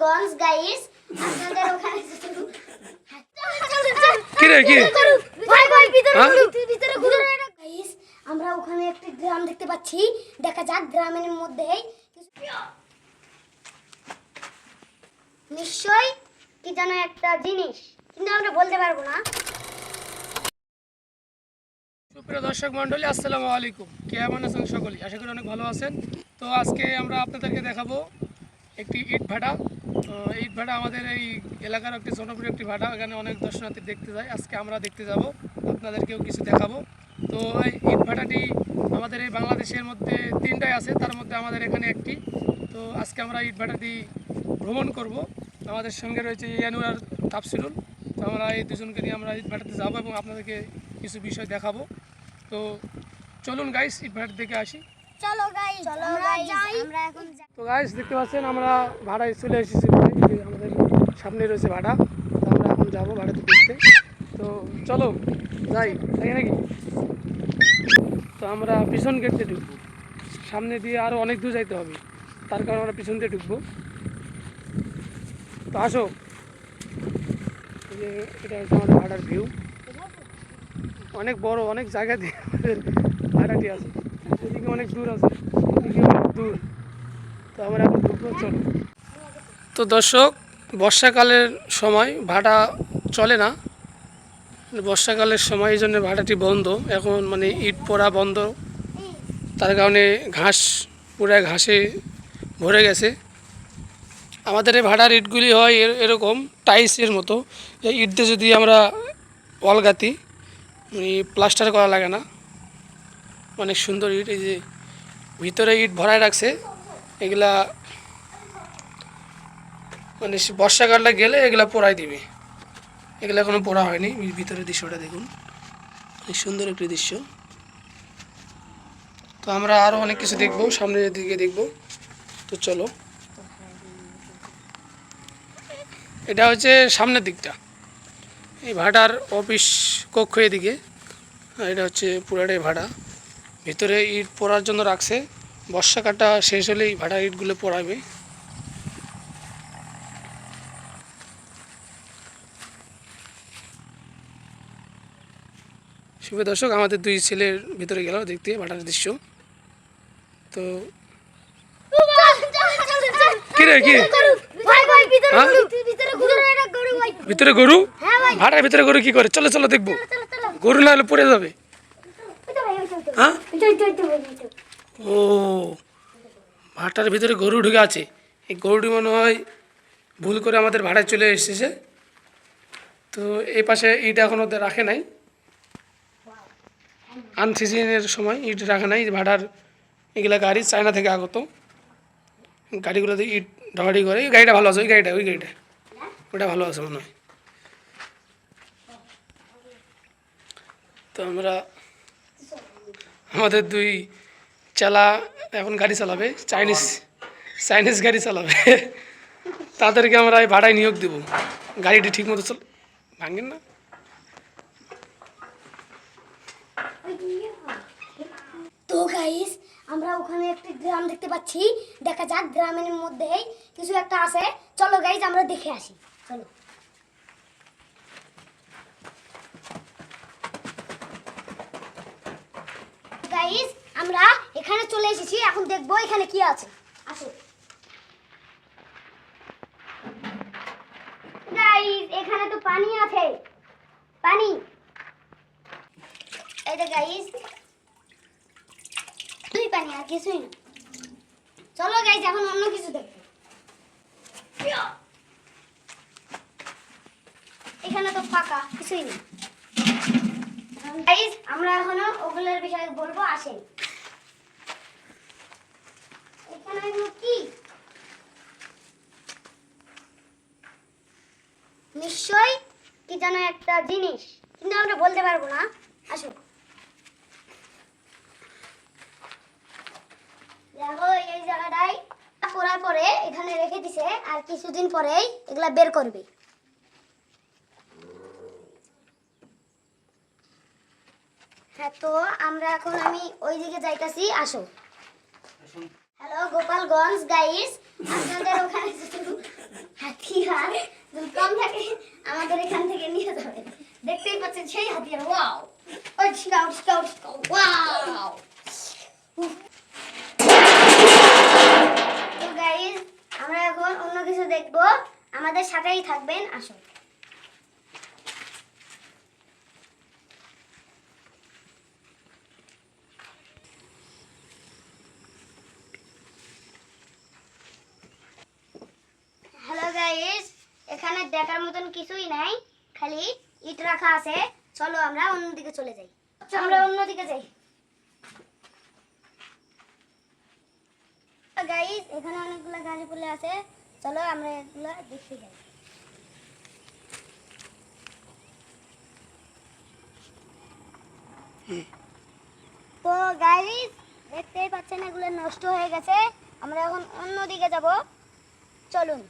Gopalganj guys আপনাদের ওখানে কি রে কি? ভাই ভাই ভিতরে হ্যাঁ? ভিতরে ঘুরু গাইস আমরা ওখানে একটি গ্রাম দেখতে পাচ্ছি। দেখা যাক গ্রামের মধ্যে নিশ্চয়ই কি যেন একটা জিনিস। কিন্তু আমরা বলতে পারব না। সুপ্রিয় দর্শক মণ্ডলী আসসালামু আলাইকুম। কেমন আছেন সকলেই? আশা করি অনেক ভালো আছেন। তো আজকে আমরা আপনাদেরকে দেখাবো একটি ইট ভাটা। তো ইট ভাটা আমাদের এই এলাকার একটি জনপ্রিয় একটি ভাটা এখানে অনেক দর্শনার্থী দেখতে যায়। আজকে আমরা দেখতে যাব, আপনাদেরকেও কিছু দেখাবো। তো এই ইট ভাটাটি আমাদের এই বাংলাদেশের মধ্যে তিনটাই আছে, তার মধ্যে আমাদের এখানে একটি। তো আজকে আমরা ইট ভাটাটি ভ্রমণ করব। আমাদের সঙ্গে রয়েছে ইয়ানুর আর তাফসিরুল তো আমরা এই দুজনকে নিয়ে আমরা ইট ভাটাতে যাব এবং আপনাদেরকে কিছু বিষয় দেখাবো। তো চলুন গাইস ইট ভাটার দিকে আসি। চলো গাইস চলো গাইস আমরা এখন তো গাইস দেখতে পাচ্ছেন আমরা ভাড়ায় চলে এসেছি আমাদের সামনে রয়েছে ভাড়া। তো আমরা এখন যাব ভাড়াতে দেখতে। তো চলো যাই তাই নাকি? তো আমরা পিছন গেট দিয়ে ঢুকবো। সামনে দিয়ে আরও অনেক দূর যাইতে হবে। তার কারণে আমরা পিছন দিয়ে ঢুকবো। তো আসো। এটা হচ্ছে আমাদের ভাড়ার ভিউ অনেক বড় অনেক জায়গা দিয়ে আমাদের ভাড়াটি আছে। এদিকে অনেক দূর আছে, এদিকে অনেক দূর। তো আমরা এখন ঢুকবো, চলো। তো দর্শক, বর্ষাকালের সময় ভাড়া চলে না। বর্ষাকালের সময় এই জন্য ভাড়াটি বন্ধ। এখন মানে ইট পড়া বন্ধ। তার কারণে ঘাস, পুরা ঘাসে ভরে গেছে। আমাদের এই ভাড়ার ইটগুলি হয় এর- এরকম টাইলসের মতো। এই ইট দিয়ে যদি আমরা গাঁথি মানে প্লাস্টার করা লাগে না। অনেক সুন্দর ইট, এই যে ভিতরে ইট ভরায় রাখছে, এগুলা মানে বর্ষাকালটা গেলে এগুলা পোড়াই দিবে। এগুলা এখনও পোড়া হয়নি, এই ভিতরের দৃশ্যটা দেখুন। অনেক সুন্দর একটি দৃশ্য। তো আমরা আরও অনেক কিছু দেখব, সামনের দিকে দেখব। তো চলো। এটা হচ্ছে সামনের দিকটা। এই ভাড়ার অফিস কক্ষ এদিকে। এটা হচ্ছে পুরাটাই ভাড়া ভিতরে ইট পড়ার জন্য রাখছে। বর্ষাকালটা শেষ হলেই ভাড়া ইটগুলো পড়াবে। শুভ দর্শক আমাদের দুই ছেলের ভিতরে গেল দেখতে ভাটার দৃশ্য। তো কি রে কি? ভাই ভাই ভিতরে হ্যাঁ? ভিতরে গরু? ভাই ভিতরে গরু হ্যাঁ ভাই। ভিতরে গরু কি করে? চলো চলো দেখব। গরু না হলে পড়ে যাবে। হ্যাঁ? ও ভাটার ভিতরে গরু ঢুকে আছে। এই গরুটি মনে হয় ভুল করে আমাদের ভাড়ায় চলে এসেছে। তো এই পাশে ইট এখনও রাখে নাই। আনসিজনের সময় ইট রাখে নাই। ভাড়ার এগুলা গাড়ি চায়না থেকে আগত। গাড়িগুলোতে ইট ঢাড়ি করে। এই গাড়িটা ভালো আছে ওই গাড়িটা ওই গাড়িটা। ওটা ভালো আছে মনে হয়। তো আমরা আমাদের দুই চালা এখন গাড়ি চালাবে চাইনিজ চাইনিজ গাড়ি চালাবে। তাদেরকে আমরা এই ভাড়ায় নিয়োগ দেব। গাড়িটি ঠিক মতো চল ভাঙেন না। তো গাইস আমরা ওখানে একটি গ্রাম দেখতে পাচ্ছি। দেখা যাক গ্রামের মধ্যেই কিছু একটা আছে। চলো গাইস আমরা দেখে আসি। চলো গাইস আমরা এখানে চলে এসেছি, এখন দেখব এখানে কি আছে। আসো। গাইস এখানে তো পানি আছে। পানি। গাইস পানি আর কিছুই না। চলো গাইজ এখন অন্য কিছু দেখব। এখানে তো ফাঁকা, কিছুই নেই আমরা এখনও ওগুলোর বিষয়ে বলব, আসেন। কি যেন একটা জিনিস? কিন্তু আমরা বলতে পারব না। দেখো, এই জায়গাটাই করার পরে এখানে রেখে দিছে, আর কিছুদিন পরেই এগুলা বের করবে। হ্যাঁ তো আমরা এখন আমি ওই দিকে যাইতাছি। আসো। হ্যালো গোপালগঞ্জ গাইস আপনাদের ওখানে যদি কম থাকে, আমাদের এখান থেকে নিয়ে যাবেন। দেখতেই পাচ্ছেন সেই স্কাউ স্কাউ ওয়াও আমরা এখন অন্য কিছু দেখব। আমাদের সাথেই থাকবেন, আসুন হ্যালো গাইস এখানে দেখার মতন কিছুই নাই, খালি ইট রাখা আছে। চলো আমরা অন্যদিকে চলে যাই। আমরা অন্যদিকে যাই। গাইস এখানে অনেকগুলো গাড়ি পড়ে আছে। চলো আমরা এগুলো দেখতে যাই। তো গাইস দেখতেই পাচ্ছেন এগুলো নষ্ট হয়ে গেছে। আমরা এখন অন্যদিকে যাব। চলুন।